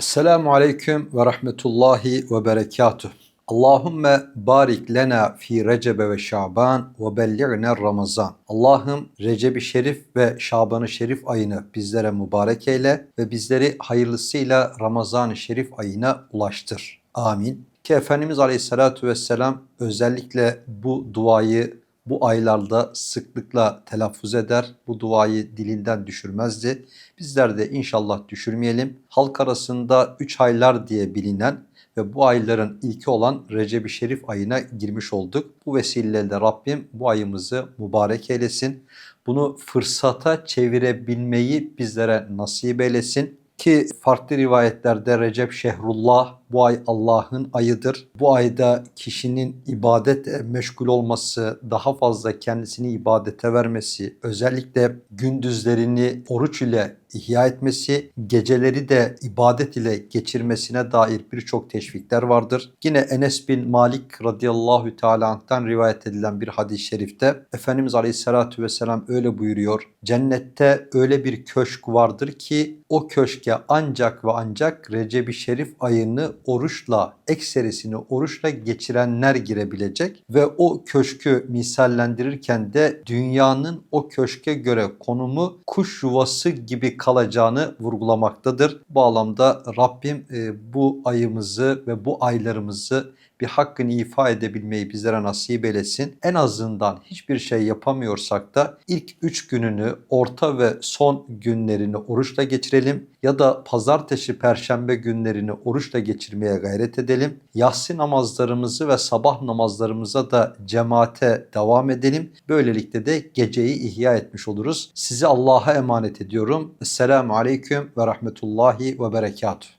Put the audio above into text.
Esselamu Aleyküm ve Rahmetullahi ve Berekatuh. Allahümme barik lena fi Recebe ve Şaban ve belli'ne Ramazan. Allah'ım Recep-i Şerif ve Şaban-ı Şerif ayını bizlere mübarek eyle ve bizleri hayırlısıyla Ramazan-ı Şerif ayına ulaştır. Amin. Ki Efendimiz Aleyhisselatü Vesselam özellikle bu duayı bu aylarda sıklıkla telaffuz eder. Bu duayı dilinden düşürmezdi. Bizler de inşallah düşürmeyelim. Halk arasında 3 aylar diye bilinen ve bu ayların ilki olan Recep-i Şerif ayına girmiş olduk. Bu vesileyle Rabbim bu ayımızı mübarek eylesin. Bunu fırsata çevirebilmeyi bizlere nasip eylesin. Ki farklı rivayetlerde Recep Şehrullah bu ay Allah'ın ayıdır. Bu ayda kişinin ibadete meşgul olması, daha fazla kendisini ibadete vermesi, özellikle gündüzlerini oruç ile ihya etmesi, geceleri de ibadet ile geçirmesine dair birçok teşvikler vardır. Yine Enes bin Malik radıyallahu teala anh'tan rivayet edilen bir hadis-i şerifte Efendimiz aleyhissalatu vesselam öyle buyuruyor. Cennette öyle bir köşk vardır ki o köşke ancak ve ancak Recep-i Şerif ayını oruçla, ekserisini oruçla geçirenler girebilecek ve o köşkü misallendirirken de dünyanın o köşke göre konumu kuş yuvası gibi kalacağını vurgulamaktadır. Bu bağlamda Rabbim e, bu ayımızı ve bu aylarımızı bir hakkını ifa edebilmeyi bizlere nasip eylesin. En azından hiçbir şey yapamıyorsak da ilk üç gününü, orta ve son günlerini oruçla geçirelim ya da pazartesi, perşembe günlerini oruçla geçirmeye gayret edelim. Yatsı namazlarımızı ve sabah namazlarımıza da cemaate devam edelim. Böylelikle de geceyi ihya etmiş oluruz. Sizi Allah'a emanet ediyorum. Esselamu Aleyküm ve Rahmetullahi ve Berekatuhu.